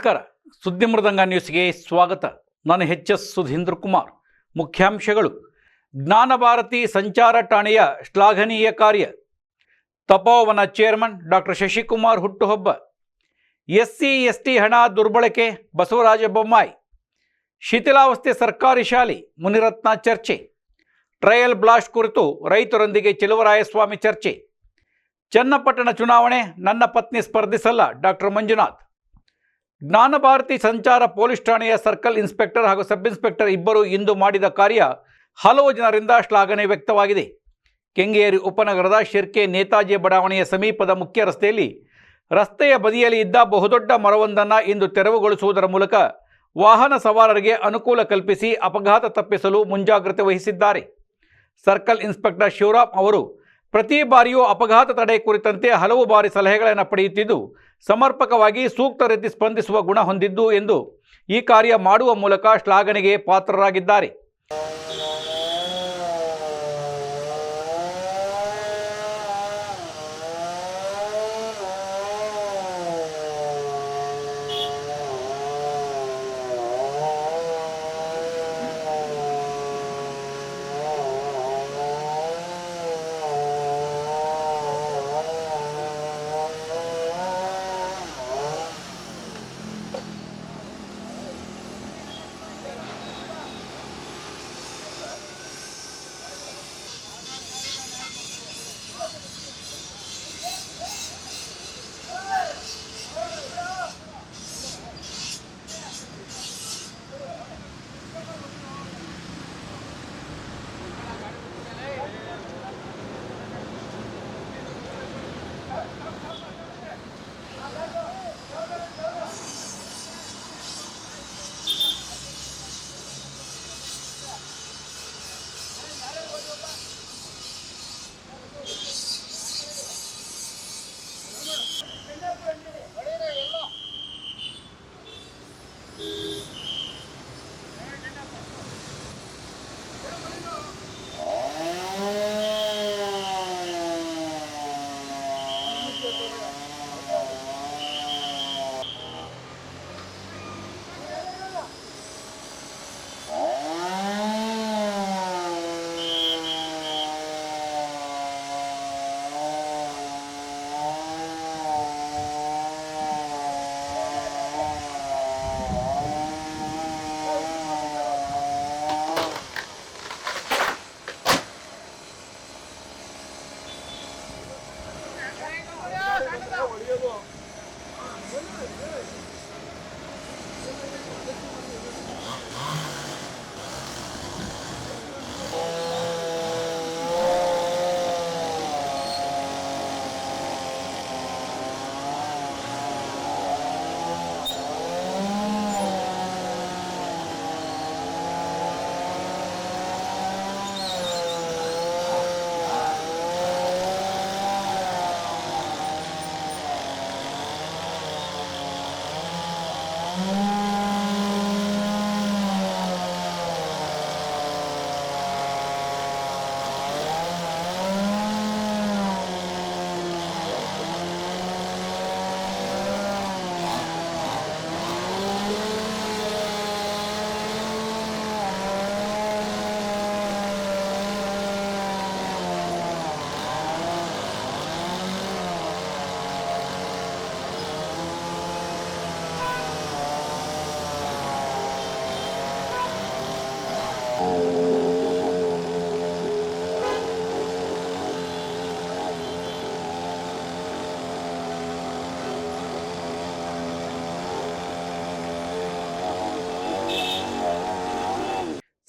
ನಮಸ್ಕಾರ. ಸುದ್ದಿ ಮೃದಂಗ ನ್ಯೂಸ್ಗೆ ಸ್ವಾಗತ. ನಾನು ಎಚ್ ಎಸ್ ಸುಧೀಂದ್ರ ಕುಮಾರ್. ಮುಖ್ಯಾಂಶಗಳು. ಜ್ಞಾನ ಭಾರತಿ ಸಂಚಾರ ಠಾಣೆಯ ಶ್ಲಾಘನೀಯ ಕಾರ್ಯ. ತಪೋವನ ಚೇರ್ಮನ್ ಡಾಕ್ಟರ್ ಶಶಿಕುಮಾರ್ ಹುಟ್ಟುಹಬ್ಬ. ಎಸ್ಸಿ, ಎಸ್ಟಿ ಹಣ ದುರ್ಬಳಕೆ, ಬಸವರಾಜ ಬೊಮ್ಮಾಯಿ. ಶಿಥಿಲಾವಸ್ಥೆ ಸರ್ಕಾರಿ ಶಾಲೆ, ಮುನಿರತ್ನ ಚರ್ಚೆ. ಟ್ರಯಲ್ ಬ್ಲಾಸ್ಟ್ ಕುರಿತು ರೈತರೊಂದಿಗೆ ಚೆಲುವರಾಯಸ್ವಾಮಿ ಚರ್ಚೆ. ಚನ್ನಪಟ್ಟಣ ಚುನಾವಣೆ, ನನ್ನ ಪತ್ನಿ ಸ್ಪರ್ಧಿಸಲ್ಲ ಡಾಕ್ಟರ್ ಮಂಜುನಾಥ್. ಜ್ಞಾನ ಭಾರತಿ ಸಂಚಾರ ಪೊಲೀಸ್ ಠಾಣೆಯ ಸರ್ಕಲ್ ಇನ್ಸ್ಪೆಕ್ಟರ್ ಹಾಗೂ ಸಬ್ ಇನ್ಸ್ಪೆಕ್ಟರ್ ಇಬ್ಬರು ಇಂದು ಮಾಡಿದ ಕಾರ್ಯ ಹಲವು ಜನರಿಂದ ಶ್ಲಾಘನೆ ವ್ಯಕ್ತವಾಗಿದೆ. ಕೆಂಗೇರಿ ಉಪನಗರದ ಶಿರ್ಕೆ ನೇತಾಜಿ ಬಡಾವಣೆಯ ಸಮೀಪದ ಮುಖ್ಯ ರಸ್ತೆಯಲ್ಲಿ ರಸ್ತೆಯ ಬದಿಯಲ್ಲಿ ಇದ್ದ ಬಹುದೊಡ್ಡ ಮರವೊಂದನ್ನು ಇಂದು ತೆರವುಗೊಳಿಸುವುದರ ಮೂಲಕ ವಾಹನ ಸವಾರರಿಗೆ ಅನುಕೂಲ ಕಲ್ಪಿಸಿ ಅಪಘಾತ ತಪ್ಪಿಸಲು ಮುಂಜಾಗ್ರತೆ ವಹಿಸಿದ್ದಾರೆ. ಸರ್ಕಲ್ ಇನ್ಸ್ಪೆಕ್ಟರ್ ಶಿವರಾಮ್ ಅವರು ಪ್ರತಿ ಬಾರಿಯೂ ಅಪಘಾತ ತಡೆ ಕುರಿತಂತೆ ಹಲವು ಬಾರಿ ಸಲಹೆಗಳನ್ನು ಪಡೆಯುತ್ತಿದ್ದು, ಸಮರ್ಪಕವಾಗಿ ಸೂಕ್ತ ರೀತಿ ಸ್ಪಂದಿಸುವ ಗುಣ ಹೊಂದಿದ್ದು ಎಂದು ಈ ಕಾರ್ಯ ಮಾಡುವ ಮೂಲಕ ಶ್ಲಾಘನೆಗೆ ಪಾತ್ರರಾಗಿದ್ದಾರೆ.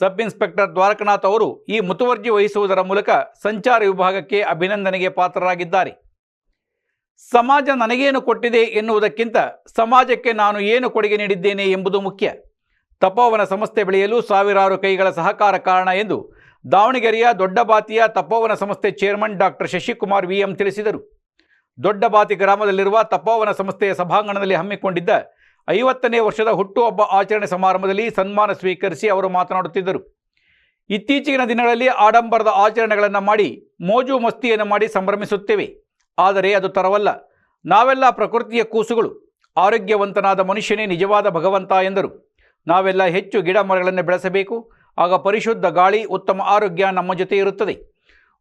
ಸಬ್ ಇನ್ಸ್ಪೆಕ್ಟರ್ ದ್ವಾರಕನಾಥ್ ಅವರು ಈ ಮುತುವರ್ಜಿ ವಹಿಸುವುದರ ಮೂಲಕ ಸಂಚಾರ ವಿಭಾಗಕ್ಕೆ ಅಭಿನಂದನೆಗೆ ಪಾತ್ರರಾಗಿದ್ದಾರೆ. ಸಮಾಜ ನನಗೇನು ಕೊಟ್ಟಿದೆ ಎನ್ನುವುದಕ್ಕಿಂತ ಸಮಾಜಕ್ಕೆ ನಾನು ಏನು ಕೊಡುಗೆ ನೀಡಿದ್ದೇನೆ ಎಂಬುದು ಮುಖ್ಯ. ತಪೋವನ ಸಂಸ್ಥೆ ಬೆಳೆಯಲು ಸಾವಿರಾರು ಕೈಗಳ ಸಹಕಾರ ಕಾರಣ ಎಂದು ದಾವಣಗೆರೆಯ ದೊಡ್ಡಬಾತಿಯ ತಪೋವನ ಸಂಸ್ಥೆ ಚೇರ್ಮನ್ ಡಾಕ್ಟರ್ ಶಶಿಕುಮಾರ್ ವಿಎಂ ತಿಳಿಸಿದರು. ದೊಡ್ಡಬಾತಿ ಗ್ರಾಮದಲ್ಲಿರುವ ತಪೋವನ ಸಂಸ್ಥೆಯ ಸಭಾಂಗಣದಲ್ಲಿ ಹಮ್ಮಿಕೊಂಡಿದ್ದ ಐವತ್ತನೇ ವರ್ಷದ ಹುಟ್ಟುಹಬ್ಬ ಆಚರಣೆ ಸಮಾರಂಭದಲ್ಲಿ ಸನ್ಮಾನ ಸ್ವೀಕರಿಸಿ ಅವರು ಮಾತನಾಡುತ್ತಿದ್ದರು. ಇತ್ತೀಚಿನ ದಿನಗಳಲ್ಲಿ ಆಡಂಬರದ ಆಚರಣೆಗಳನ್ನು ಮಾಡಿ ಮೋಜು ಮಸ್ತಿಯನ್ನು ಮಾಡಿ ಸಂಭ್ರಮಿಸುತ್ತೇವೆ. ಆದರೆ ಅದು ತರವಲ್ಲ. ನಾವೆಲ್ಲ ಪ್ರಕೃತಿಯ ಕೂಸುಗಳು. ಆರೋಗ್ಯವಂತನಾದ ಮನುಷ್ಯನೇ ನಿಜವಾದ ಭಗವಂತ ಎಂದರು. ನಾವೆಲ್ಲ ಹೆಚ್ಚು ಗಿಡ ಮರಗಳನ್ನು ಬೆಳೆಸಬೇಕು. ಆಗ ಪರಿಶುದ್ಧ ಗಾಳಿ, ಉತ್ತಮ ಆರೋಗ್ಯ ನಮ್ಮ ಜೊತೆ ಇರುತ್ತದೆ.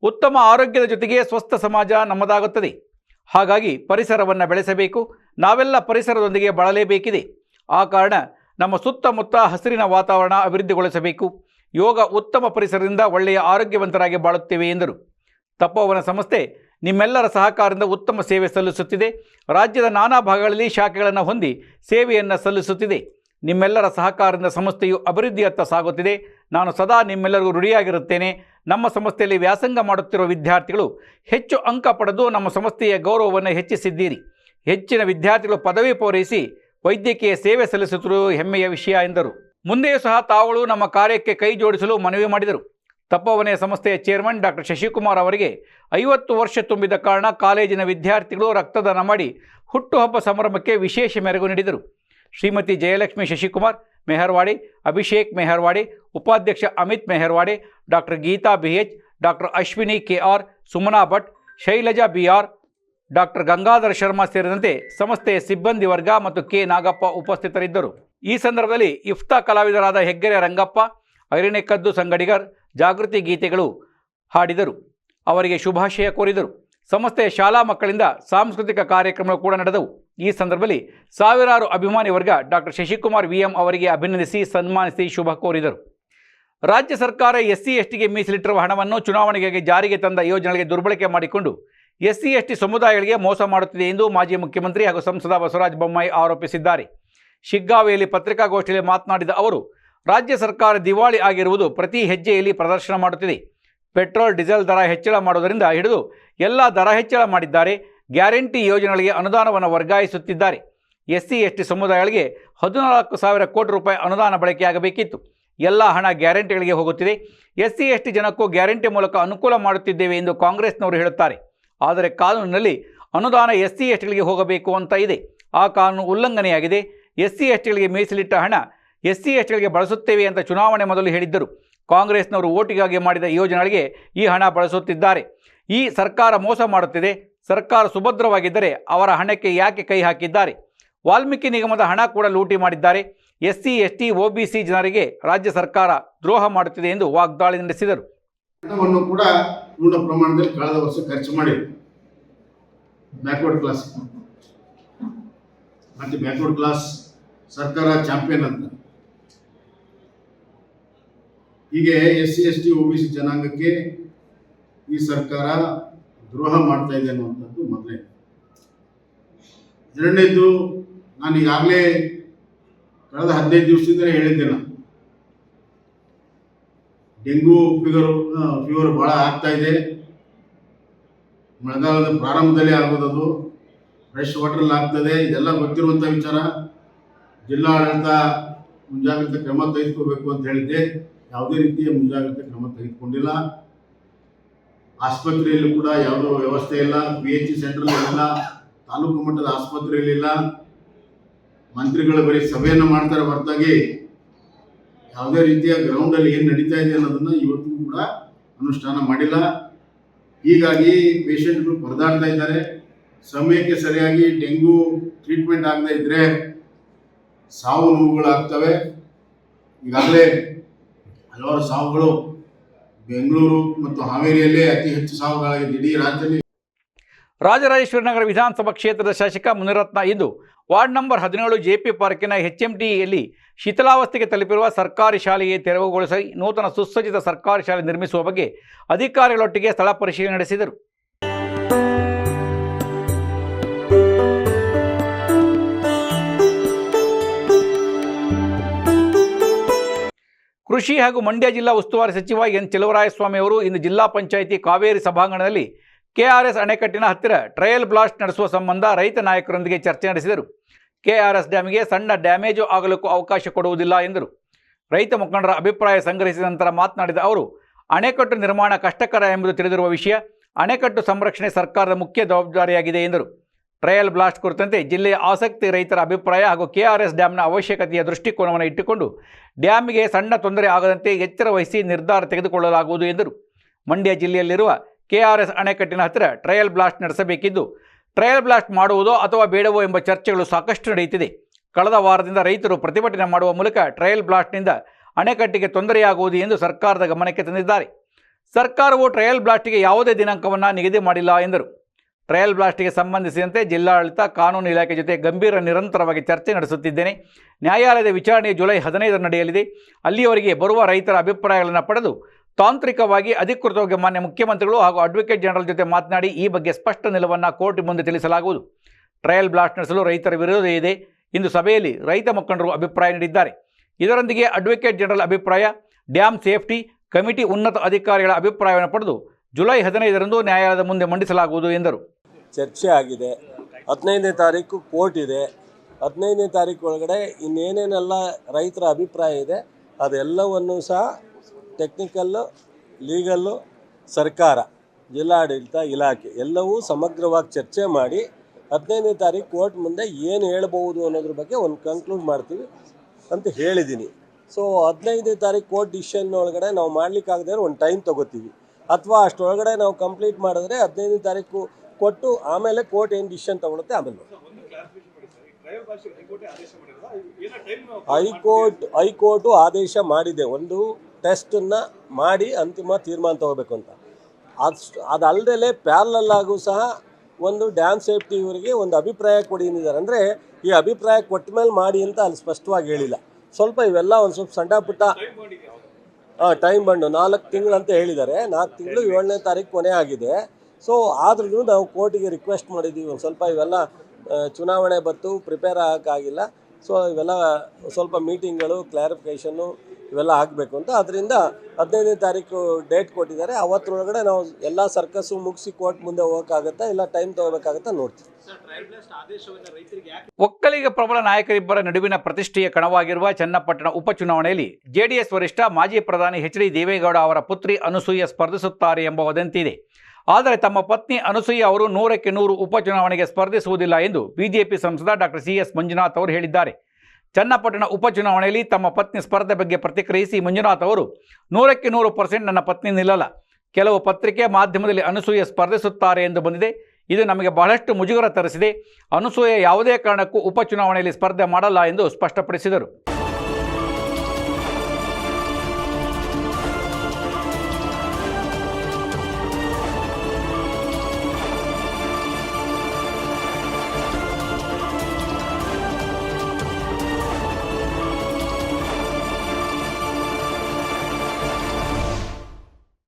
ಉತ್ತಮ ಆರೋಗ್ಯದ ಜೊತೆಗೆ ಸ್ವಸ್ಥ ಸಮಾಜ ನಮ್ಮದಾಗುತ್ತದೆ. ಹಾಗಾಗಿ ಪರಿಸರವನ್ನು ಬೆಳೆಸಬೇಕು. ನಾವೆಲ್ಲ ಪರಿಸರದೊಂದಿಗೆ ಬಾಳಲೇಬೇಕಿದೆ. ಆ ಕಾರಣ ನಮ್ಮ ಸುತ್ತಮುತ್ತ ಹಸಿರಿನ ವಾತಾವರಣ ಅಭಿವೃದ್ಧಿಗೊಳಿಸಬೇಕು. ಯೋಗ ಉತ್ತಮ ಪರಿಸರದಿಂದ ಒಳ್ಳೆಯ ಆರೋಗ್ಯವಂತರಾಗಿ ಬಾಳುತ್ತೇವೆ ಎಂದರು. ತಪೋವನ ಸಂಸ್ಥೆ ನಿಮ್ಮೆಲ್ಲರ ಸಹಕಾರದಿಂದ ಉತ್ತಮ ಸೇವೆ ಸಲ್ಲಿಸುತ್ತಿದೆ. ರಾಜ್ಯದ ನಾನಾ ಭಾಗಗಳಲ್ಲಿ ಶಾಖೆಗಳನ್ನು ಹೊಂದಿ ಸೇವೆಯನ್ನು ಸಲ್ಲಿಸುತ್ತಿದೆ. ನಿಮ್ಮೆಲ್ಲರ ಸಹಕಾರದಿಂದ ಸಂಸ್ಥೆಯು ಅಭಿವೃದ್ಧಿಯತ್ತ ಸಾಗುತ್ತಿದೆ. ನಾನು ಸದಾ ನಿಮ್ಮೆಲ್ಲರಿಗೂ ರುಡಿಯಾಗಿರುತ್ತೇನೆ ನಮ್ಮ ಸಂಸ್ಥೆಯಲ್ಲಿ ವ್ಯಾಸಂಗ ಮಾಡುತ್ತಿರುವ ವಿದ್ಯಾರ್ಥಿಗಳು ಹೆಚ್ಚು ಅಂಕ ಪಡೆದು ನಮ್ಮ ಸಂಸ್ಥೆಯ ಗೌರವವನ್ನು ಹೆಚ್ಚಿಸಿದ್ದೀರಿ. ಹೆಚ್ಚಿನ ವಿದ್ಯಾರ್ಥಿಗಳು ಪದವಿ ಪೂರೈಸಿ ವೈದ್ಯಕೀಯ ಸೇವೆ ಸಲ್ಲಿಸುತ್ತಿರುವುದು ಹೆಮ್ಮೆಯ ವಿಷಯ ಎಂದರು. ಮುಂದೆಯೂ ಸಹ ತಾವುಗಳು ನಮ್ಮ ಕಾರ್ಯಕ್ಕೆ ಕೈ ಜೋಡಿಸಲು ಮನವಿ ಮಾಡಿದರು. ತಪ್ಪವನೆಯ ಸಂಸ್ಥೆಯ ಚೇರ್ಮನ್ ಡಾಕ್ಟರ್ ಶಶಿಕುಮಾರ್ ಅವರಿಗೆ ಐವತ್ತು ವರ್ಷ ತುಂಬಿದ ಕಾರಣ ಕಾಲೇಜಿನ ವಿದ್ಯಾರ್ಥಿಗಳು ರಕ್ತದಾನ ಮಾಡಿ ಹುಟ್ಟುಹಬ್ಬ ಸಂಭ್ರಮಕ್ಕೆ ವಿಶೇಷ ಮೆರಗು ನೀಡಿದರು. ಶ್ರೀಮತಿ ಜಯಲಕ್ಷ್ಮಿ ಶಶಿಕುಮಾರ್ ಮೆಹರ್ವಾಡಿ, ಅಭಿಷೇಕ್ ಮೆಹರ್ವಾಡಿ, ಉಪಾಧ್ಯಕ್ಷ Amit Meharwadi doctor Geetha B H doctor Ashwini K R, Sumana Bhat, Shailaja B R doctor Gangadhara Sharma ಸೇರಿದಂತೆ ಸಂಸ್ಥೆಯ ಸಿಬ್ಬಂದಿ ವರ್ಗ ಮತ್ತು ಕೆ ನಾಗಪ್ಪ ಉಪಸ್ಥಿತರಿದ್ದರು. ಈ ಸಂದರ್ಭದಲ್ಲಿ ಇಫ್ತಾ ಕಲಾವಿದರಾದ ಹೆಗ್ಗೆರೆ ರಂಗಪ್ಪ ಐರಣೆಕದ್ದು ಸಂಗಡಿಗರ್, ಜಾಗೃತಿ ಗೀತೆಗಳು ಹಾಡಿದರು. ಅವರಿಗೆ ಶುಭಾಶಯ ಕೋರಿದರು. ಸಂಸ್ಥೆಯ ಶಾಲಾ ಮಕ್ಕಳಿಂದ ಸಾಂಸ್ಕೃತಿಕ ಕಾರ್ಯಕ್ರಮಗಳು ಕೂಡ ನಡೆದವು. ಈ ಸಂದರ್ಭದಲ್ಲಿ ಸಾವಿರಾರು ಅಭಿಮಾನಿ ವರ್ಗ ಡಾಕ್ಟರ್ ಶಶಿಕುಮಾರ್ ವಿಎಂ ಅವರಿಗೆ ಅಭಿನಂದಿಸಿ ಸನ್ಮಾನಿಸಿ ಶುಭ ಕೋರಿದರು. ರಾಜ್ಯ ಸರ್ಕಾರ ಎಸ್ಸಿ ಎಸ್ಟಿಗೆ ಮೀಸಲಿಟ್ಟಿರುವ ಹಣವನ್ನು ಚುನಾವಣೆಗಾಗಿ ಜಾರಿಗೆ ತಂದ ಯೋಜನೆಗಳಿಗೆ ದುರ್ಬಳಕೆ ಮಾಡಿಕೊಂಡು ಎಸ್ಸಿ ಎಸ್ಟಿ ಸಮುದಾಯಗಳಿಗೆ ಮೋಸ ಮಾಡುತ್ತಿದೆ ಎಂದು ಮಾಜಿ ಮುಖ್ಯಮಂತ್ರಿ ಹಾಗೂ ಸಂಸದ ಬಸವರಾಜ ಬೊಮ್ಮಾಯಿ ಆರೋಪಿಸಿದ್ದಾರೆ. ಶಿಗ್ಗಾವಿಯಲ್ಲಿ ಪತ್ರಿಕಾಗೋಷ್ಠಿಯಲ್ಲಿ ಮಾತನಾಡಿದ ಅವರು, ರಾಜ್ಯ ಸರ್ಕಾರ ದಿವಾಳಿ ಆಗಿರುವುದು ಪ್ರತಿ ಹೆಜ್ಜೆಯಲ್ಲಿ ಪ್ರದರ್ಶನ ಮಾಡುತ್ತಿದೆ. ಪೆಟ್ರೋಲ್, ಡೀಸೆಲ್ ದರ ಹೆಚ್ಚಳ ಮಾಡುವುದರಿಂದ ಹಿಡಿದು ಎಲ್ಲ ದರ ಹೆಚ್ಚಳ ಮಾಡಿದ್ದಾರೆ. ಗ್ಯಾರಂಟಿ ಯೋಜನೆಗಳಿಗೆ ಅನುದಾನವನ್ನು ವರ್ಗಾಯಿಸುತ್ತಿದ್ದಾರೆ. ಎಸ್ಸಿ ಎಸ್ಟಿ ಸಮುದಾಯಗಳಿಗೆ ಹದಿನಾಲ್ಕು ಸಾವಿರ ಕೋಟಿ ರೂಪಾಯಿ ಅನುದಾನ ಬಳಕೆಯಾಗಬೇಕಿತ್ತು. ಎಲ್ಲ ಹಣ ಗ್ಯಾರಂಟಿಗಳಿಗೆ ಹೋಗುತ್ತಿದೆ. ಎಸ್ಸಿ ಎಸ್ಟಿ ಜನಕ್ಕೂ ಗ್ಯಾರಂಟಿ ಮೂಲಕ ಅನುಕೂಲ ಮಾಡುತ್ತಿದ್ದೇವೆ ಎಂದು ಕಾಂಗ್ರೆಸ್ನವರು ಹೇಳುತ್ತಾರೆ. ಆದರೆ ಕಾನೂನಿನಲ್ಲಿ ಅನುದಾನ ಎಸ್ ಎಸ್ಸಿ ಎಸ್ಟಿಗಳಿಗೆ ಹೋಗಬೇಕು ಅಂತ ಇದೆ. ಆ ಕಾನೂನು ಉಲ್ಲಂಘನೆಯಾಗಿದೆ. ಎಸ್ ಎಸ್ಸಿ ಎಸ್ಟಿಗಳಿಗೆ ಮೀಸಲಿಟ್ಟ ಹಣ ಎಸ್ ಎಸ್ಸಿ ಎಸ್ಟಿಗಳಿಗೆ ಬಳಸುತ್ತೇವೆ ಅಂತ ಚುನಾವಣೆ ಮೊದಲು ಹೇಳಿದ್ದರು. ಕಾಂಗ್ರೆಸ್ನವರು ಓಟಿಗಾಗಿ ಮಾಡಿದ ಯೋಜನೆಗಳಿಗೆ ಈ ಹಣ ಬಳಸುತ್ತಿದ್ದಾರೆ. ಈ ಸರ್ಕಾರ ಮೋಸ ಮಾಡುತ್ತಿದೆ. ಸರ್ಕಾರ ಸುಭದ್ರವಾಗಿದ್ದರೆ ಅವರ ಹಣಕ್ಕೆ ಯಾಕೆ ಕೈ ಹಾಕಿದ್ದಾರೆ? ವಾಲ್ಮೀಕಿ ನಿಗಮದ ಹಣ ಕೂಡ ಲೂಟಿ ಮಾಡಿದ್ದಾರೆ. ಎಸ್ ಸಿ ಎಸ್ಟಿ ಸಿ ಜನರಿಗೆ ರಾಜ್ಯ ಸರ್ಕಾರ ದ್ರೋಹ ಮಾಡುತ್ತಿದೆ ಎಂದು ವಾಗ್ದಾಳಿ ನಡೆಸಿದರು. ಹಣವನ್ನು ಕೂಡ ಪೂರ್ಣ ಪ್ರಮಾಣದಲ್ಲಿ ಕಳೆದ ವರ್ಷ ಖರ್ಚು ಮಾಡಿ ಬ್ಯಾಕ್ವರ್ಡ್ ಕ್ಲಾಸ್ ಮತ್ತೆ ಬ್ಯಾಕ್ವರ್ಡ್ ಕ್ಲಾಸ್ ಸರ್ಕಾರ ಚಾಂಪಿಯನ್ ಅಂತ. ಹೀಗೆ S C, S T O B, C ಜನಾಂಗಕ್ಕೆ ಈ ಸರ್ಕಾರ ದ್ರೋಹ ಮಾಡ್ತಾ ಇದೆ ಅನ್ನುವಂಥದ್ದು ಮೊದಲೇ. ಎರಡನೇದು ನಾನು ಈಗಾಗಲೇ ಕಳೆದ ಹದಿನೈದು ದಿವಸದಿಂದ ಹೇಳಿದ್ದೆ ಡೆಂಗು ಫೀವರ್ ಫೀವರ್ ಭಾಳ ಆಗ್ತಾ ಇದೆ. ಮಳೆಗಾಲದ ಪ್ರಾರಂಭದಲ್ಲಿ ಆಗೋದದು. ಫ್ರೆಶ್ ವಾಟರ್ ಆಗ್ತದೆ. ಇದೆಲ್ಲ ಗೊತ್ತಿರುವಂಥ ವಿಚಾರ. ಜಿಲ್ಲಾಡಳಿತ ಮುಂಜಾಗ್ರತೆ ಕ್ರಮ ತೆಗೆದುಕೋಬೇಕು ಅಂತ ಹೇಳಿದ್ದೆ. ಯಾವುದೇ ರೀತಿಯ ಮುಂಜಾಗ್ರತೆ ಕ್ರಮ ತೆಗೆದುಕೊಂಡಿಲ್ಲ. ಆಸ್ಪತ್ರೆಯಲ್ಲಿ ಕೂಡ ಯಾವುದೋ ವ್ಯವಸ್ಥೆ ಇಲ್ಲ. ಪಿ ಎಚ್ ಸಿ ಸೆಂಟ್ರಲ್ಲಿಲ್ಲ ತಾಲೂಕು ಮಟ್ಟದ ಆಸ್ಪತ್ರೆಯಲ್ಲಿಲ್ಲ ಮಂತ್ರಿಗಳು ಬರೀ ಸಭೆಯನ್ನು ಮಾಡ್ತಾರೆ ಹೊರತಾಗಿ ಯಾವುದೇ ರೀತಿಯ ಗ್ರೌಂಡಲ್ಲಿ ಏನು ನಡೀತಾ ಇದೆ ಅನ್ನೋದನ್ನ ಇವತ್ತಿಗೂ ಕೂಡ ಅನುಷ್ಠಾನ ಮಾಡಿಲ್ಲ. ಹೀಗಾಗಿ ಪೇಷಂಟ್ಗಳು ಪರದಾಡ್ತಾ ಇದ್ದಾರೆ. ಸಮಯಕ್ಕೆ ಸರಿಯಾಗಿ ಡೆಂಗು ಟ್ರೀಟ್ಮೆಂಟ್ ಆಗದೇ ಇದ್ರೆ ಸಾವು ನೋವುಗಳಾಗ್ತವೆ. ಈಗಾಗಲೇ ಹಲವಾರು ಸಾವುಗಳು ಬೆಂಗಳೂರು ಮತ್ತು ಹಾವೇರಿಯಲ್ಲೇ ಅತಿ ಹೆಚ್ಚು ಸಾವುಗಳಾಗಿದೆ ಇಡೀ ರಾಜ್ಯದಲ್ಲಿ ರಾಜರಾಜೇಶ್ವರಿ ನಗರ ವಿಧಾನಸಭಾ ಕ್ಷೇತ್ರದ ಶಾಸಕ ಮುನಿರತ್ನ ಇಂದು ವಾರ್ಡ್ ನಂಬರ್ ಹದಿನೇಳು ಜೆ ಪಿ ಪಾರ್ಕಿನ ಎಚ್ ಎಂ ಟಿಯಲ್ಲಿ ಶಿಥಿಲಾವಸ್ಥೆಗೆ ತಲುಪಿರುವ ಸರ್ಕಾರಿ ಶಾಲೆಗೆ ತೆರವುಗೊಳಿಸಿ ನೂತನ ಸುಸಜ್ಜಿತ ಸರ್ಕಾರಿ ಶಾಲೆ ನಿರ್ಮಿಸುವ ಬಗ್ಗೆ ಅಧಿಕಾರಿಗಳೊಟ್ಟಿಗೆ ಸ್ಥಳ ಪರಿಶೀಲನೆ ನಡೆಸಿದರು. ಕೃಷಿ ಹಾಗೂ ಮಂಡ್ಯ ಜಿಲ್ಲಾ ಉಸ್ತುವಾರಿ ಸಚಿವ ಎನ್ ಚೆಲುವರಾಯಸ್ವಾಮಿ ಅವರು ಇಂದು ಜಿಲ್ಲಾ ಪಂಚಾಯಿತಿ ಕಾವೇರಿ ಸಭಾಂಗಣದಲ್ಲಿ ಕೆಆರ್ಎಸ್ ಅಣೆಕಟ್ಟಿನ ಹತ್ತಿರ ಟ್ರಯಲ್ ಬ್ಲಾಸ್ಟ್ ನಡೆಸುವ ಸಂಬಂಧ ರೈತ ನಾಯಕರೊಂದಿಗೆ ಚರ್ಚೆ ನಡೆಸಿದರು. ಕೆಆರ್ಎಸ್ ಡ್ಯಾಮ್ಗೆ ಸಣ್ಣ ಡ್ಯಾಮೇಜು ಆಗಲಿಕ್ಕೂ ಅವಕಾಶ ಕೊಡುವುದಿಲ್ಲ ಎಂದರು. ರೈತ ಮುಖಂಡರ ಅಭಿಪ್ರಾಯ ಸಂಗ್ರಹಿಸಿದ ನಂತರ ಮಾತನಾಡಿದ ಅವರು, ಅಣೆಕಟ್ಟು ನಿರ್ಮಾಣ ಕಷ್ಟಕರ ಎಂಬುದು ತಿಳಿದಿರುವ ವಿಷಯ, ಅಣೆಕಟ್ಟು ಸಂರಕ್ಷಣೆ ಸರ್ಕಾರದ ಮುಖ್ಯ ಜವಾಬ್ದಾರಿಯಾಗಿದೆ ಎಂದರು. ಟ್ರಯಲ್ ಬ್ಲಾಸ್ಟ್ ಕುರಿತಂತೆ ಜಿಲ್ಲೆಯ ಆಸಕ್ತಿ ರೈತರ ಅಭಿಪ್ರಾಯ ಹಾಗೂ ಕೆಆರ್ಎಸ್ ಡ್ಯಾಮ್ನ ಅವಶ್ಯಕತೆಯ ದೃಷ್ಟಿಕೋನವನ್ನು ಇಟ್ಟುಕೊಂಡು ಡ್ಯಾಮ್ಗೆ ಸಣ್ಣ ತೊಂದರೆ ಆಗದಂತೆ ಎಚ್ಚರ ವಹಿಸಿ ನಿರ್ಧಾರ ತೆಗೆದುಕೊಳ್ಳಲಾಗುವುದು ಎಂದರು. ಮಂಡ್ಯ ಜಿಲ್ಲೆಯಲ್ಲಿರುವ ಕೆಆರ್ಎಸ್ ಅಣೆಕಟ್ಟಿನ ಹತ್ತಿರ ಟ್ರಯಲ್ ಬ್ಲಾಸ್ಟ್ ನಡೆಸಬೇಕಿದ್ದು ಟ್ರಯಲ್ ಬ್ಲಾಸ್ಟ್ ಮಾಡುವುದೋ ಅಥವಾ ಬೇಡವೋ ಎಂಬ ಚರ್ಚೆಗಳು ಸಾಕಷ್ಟು ನಡೆಯುತ್ತಿದೆ. ಕಳೆದ ವಾರದಿಂದ ರೈತರು ಪ್ರತಿಭಟನೆ ಮಾಡುವ ಮೂಲಕ ಟ್ರಯಲ್ ಬ್ಲಾಸ್ಟ್ನಿಂದ ಅಣೆಕಟ್ಟಿಗೆ ತೊಂದರೆಯಾಗುವುದು ಎಂದು ಸರ್ಕಾರದ ಗಮನಕ್ಕೆ ತಂದಿದ್ದಾರೆ. ಸರ್ಕಾರವು ಟ್ರಯಲ್ ಬ್ಲಾಸ್ಟ್ಗೆ ಯಾವುದೇ ದಿನಾಂಕವನ್ನು ನಿಗದಿ ಮಾಡಿಲ್ಲ ಎಂದರು. ಟ್ರಯಲ್ ಬ್ಲಾಸ್ಟ್ಗೆ ಸಂಬಂಧಿಸಿದಂತೆ ಜಿಲ್ಲಾಡಳಿತ ಕಾನೂನು ಇಲಾಖೆ ಜೊತೆ ಗಂಭೀರ ನಿರಂತರವಾಗಿ ಚರ್ಚೆ ನಡೆಸುತ್ತಿದ್ದೇನೆ. ನ್ಯಾಯಾಲಯದ ವಿಚಾರಣೆ ಜುಲೈ ಹದಿನೈದರ ನಡೆಯಲಿದೆ. ಅಲ್ಲಿಯವರೆಗೆ ಬರುವ ರೈತರ ಅಭಿಪ್ರಾಯಗಳನ್ನು ಪಡೆದು ತಾಂತ್ರಿಕವಾಗಿ ಅಧಿಕೃತವಾಗಿ ಮಾನ್ಯ ಮುಖ್ಯಮಂತ್ರಿಗಳು ಹಾಗೂ ಅಡ್ವೊಕೇಟ್ ಜನರಲ್ ಜೊತೆ ಮಾತನಾಡಿ ಈ ಬಗ್ಗೆ ಸ್ಪಷ್ಟ ನಿಲುವನ್ನು ಕೋರ್ಟ್ ಮುಂದೆ ತಿಳಿಸಲಾಗುವುದು. ಟ್ರಯಲ್ ಬ್ಲಾಸ್ಟ್ ನಡೆಸಲು ರೈತರ ವಿರೋಧ ಇದೆ. ಇಂದು ಸಭೆಯಲ್ಲಿ ರೈತ ಮುಖಂಡರು ಅಭಿಪ್ರಾಯ ನೀಡಿದ್ದಾರೆ. ಇದರೊಂದಿಗೆ ಅಡ್ವೊಕೇಟ್ ಜನರಲ್ ಅಭಿಪ್ರಾಯ ಡ್ಯಾಮ್ ಸೇಫ್ಟಿ ಕಮಿಟಿ ಉನ್ನತ ಅಧಿಕಾರಿಗಳ ಅಭಿಪ್ರಾಯವನ್ನು ಪಡೆದು ಜುಲೈ ಹದಿನೈದರಂದು ನ್ಯಾಯಾಲಯದ ಮುಂದೆ ಮಂಡಿಸಲಾಗುವುದು ಎಂದರು. ಚರ್ಚೆ ಆಗಿದೆ. ಹದಿನೈದನೇ ತಾರೀಕು ಕೋರ್ಟ್ ಇದೆ. ಹದಿನೈದನೇ ತಾರೀಕು ಒಳಗಡೆ ಇನ್ನೇನೇನೆಲ್ಲ ರೈತರ ಅಭಿಪ್ರಾಯ ಇದೆ, ಅದೆಲ್ಲವನ್ನು ಸಹ ಟೆಕ್ನಿಕಲ್ಲು ಲೀಗಲ್ಲು ಸರ್ಕಾರ ಜಿಲ್ಲಾಡಳಿತ ಇಲಾಖೆ ಎಲ್ಲವೂ ಸಮಗ್ರವಾಗಿ ಚರ್ಚೆ ಮಾಡಿ ಹದಿನೈದನೇ ತಾರೀಕು ಕೋರ್ಟ್ ಮುಂದೆ ಏನು ಹೇಳ್ಬೋದು ಅನ್ನೋದ್ರ ಬಗ್ಗೆ ಒಂದು ಕನ್ಕ್ಲೂಡ್ ಮಾಡ್ತೀವಿ ಅಂತ ಹೇಳಿದ್ದೀನಿ ಸೊ ಹದಿನೈದನೇ ತಾರೀಕು ಕೋರ್ಟ್ ಡಿಸಿಷನ್ ಒಳಗಡೆ ನಾವು ಮಾಡಲಿಕ್ಕಾಗದೇ ಒಂದು ಟೈಮ್ ತೊಗೋತೀವಿ. ಅಥವಾ ಅಷ್ಟೊಳಗಡೆ ನಾವು ಕಂಪ್ಲೀಟ್ ಮಾಡಿದ್ರೆ ಹದಿನೈದನೇ ತಾರೀಕು ಕೊಟ್ಟು ಆಮೇಲೆ ಕೋರ್ಟ್ ಏನು ಡಿಸಿಷನ್ ತೊಗೊಳುತ್ತೆ ಆಮೇಲೆ. ಹೈಕೋರ್ಟ್ ಹೈಕೋರ್ಟು ಆದೇಶ ಮಾಡಿದೆ. ಒಂದು ಟೆಸ್ಟನ್ನು ಮಾಡಿ ಅಂತಿಮ ತೀರ್ಮಾನ ತಗೋಬೇಕು ಅಂತ. ಅದು ಅದಲ್ಲದೆ ಪ್ಯಾರ್ಲಲ್ಲಾಗೂ ಸಹ ಒಂದು ಡ್ಯಾಮ್ ಸೇಫ್ಟಿ ಇವರಿಗೆ ಒಂದು ಅಭಿಪ್ರಾಯ ಕೊಡಿ ಅಂದಿದ್ದಾರೆ. ಅಂದರೆ ಈ ಅಭಿಪ್ರಾಯ ಕೊಟ್ಟ ಮೇಲೆ ಮಾಡಿ ಅಂತ ಅಲ್ಲಿ ಸ್ಪಷ್ಟವಾಗಿ ಹೇಳಿಲ್ಲ. ಸ್ವಲ್ಪ ಇವೆಲ್ಲ ಒಂದು ಸ್ವಲ್ಪ ಸಣ್ಣ ಪುಟ್ಟ ಹಾಂ ಟೈಮ್ ಬಂಡು. ನಾಲ್ಕು ತಿಂಗಳು ಅಂತ ಹೇಳಿದ್ದಾರೆ. ನಾಲ್ಕು ತಿಂಗಳು ಏಳನೇ ತಾರೀಕು ಕೊನೆ ಆಗಿದೆ. ಸೊ ಆದ್ರೂ ನಾವು ಕೋರ್ಟಿಗೆ ರಿಕ್ವೆಸ್ಟ್ ಮಾಡಿದ್ದೀವಿ. ಒಂದು ಸ್ವಲ್ಪ ಇವೆಲ್ಲ ಚುನಾವಣೆ ಬತ್ತು ಪ್ರಿಪೇರ್ ಆಗೋಕ್ಕಾಗಿಲ್ಲ. ಸೊ ಇವೆಲ್ಲ ಸ್ವಲ್ಪ ಮೀಟಿಂಗ್ಗಳು ಕ್ಲಾರಿಫಿಕೇಷನ್ನು ಇವೆಲ್ಲ ಆಗಬೇಕು ಅಂತ. ಅದರಿಂದ ಹದಿನೈದನೇ ತಾರೀಕು ಡೇಟ್ ಕೊಟ್ಟಿದ್ದಾರೆ. ಅವತ್ತರೊಳಗಡೆ ನಾವು ಎಲ್ಲ ಸರ್ಕಸ್ಸು ಮುಗಿಸಿ ಕೋರ್ಟ್ ಮುಂದೆ ಹೋಗೋಕ್ಕಾಗತ್ತಾ, ಇಲ್ಲ ಟೈಮ್ ತೊಗೋಬೇಕಾಗತ್ತಾ ನೋಡ್ತೀವಿ. ಒಕ್ಕಲಿಗ ಪ್ರಬಲ ನಾಯಕರಿಬ್ಬರ ನಡುವಿನ ಪ್ರತಿಷ್ಠೆಯ ಕಣವಾಗಿರುವ ಚನ್ನಪಟ್ಟಣ ಉಪಚುನಾವಣೆಯಲ್ಲಿ ಜೆಡಿಎಸ್ ವರಿಷ್ಠ ಮಾಜಿ ಪ್ರಧಾನಿ ಎಚ್ ಡಿ ದೇವೇಗೌಡ ಅವರ ಪುತ್ರಿ ಅನಸೂಯ ಸ್ಪರ್ಧಿಸುತ್ತಾರೆ ಎಂಬ ವದಂತಿ ಇದೆ ಆದರೆ ತಮ್ಮ ಪತ್ನಿ ಅನಸೂಯ ಅವರು ನೂರಕ್ಕೆ ನೂರು ಉಪಚುನಾವಣೆಗೆ ಸ್ಪರ್ಧಿಸುವುದಿಲ್ಲ ಎಂದು ಬಿಜೆಪಿ ಸಂಸದ ಡಾಕ್ಟರ್ ಸಿ ಎಸ್ ಮಂಜುನಾಥ್ ಅವರು ಹೇಳಿದ್ದಾರೆ. ಚನ್ನಪಟ್ಟಣ ಉಪಚುನಾವಣೆಯಲ್ಲಿ ತಮ್ಮ ಪತ್ನಿ ಸ್ಪರ್ಧೆ ಬಗ್ಗೆ ಪ್ರತಿಕ್ರಿಯಿಸಿ ಮಂಜುನಾಥ್ ಅವರು ನೂರಕ್ಕೆ ನೂರು ಪರ್ಸೆಂಟ್ ನನ್ನ ಪತ್ನಿ ನಿಲ್ಲಲ್ಲ. ಕೆಲವು ಪತ್ರಿಕೆ ಮಾಧ್ಯಮದಲ್ಲಿ ಅನಸೂಯ ಸ್ಪರ್ಧಿಸುತ್ತಾರೆ ಎಂದು ಬಂದಿದೆ. ಇದು ನಮಗೆ ಬಹಳಷ್ಟು ಮುಜುಗರ ತರಿಸಿದೆ. ಅನಸೂಯ ಯಾವುದೇ ಕಾರಣಕ್ಕೂ ಉಪಚುನಾವಣೆಯಲ್ಲಿ ಸ್ಪರ್ಧೆ ಮಾಡಲ್ಲ ಎಂದು ಸ್ಪಷ್ಟಪಡಿಸಿದರು.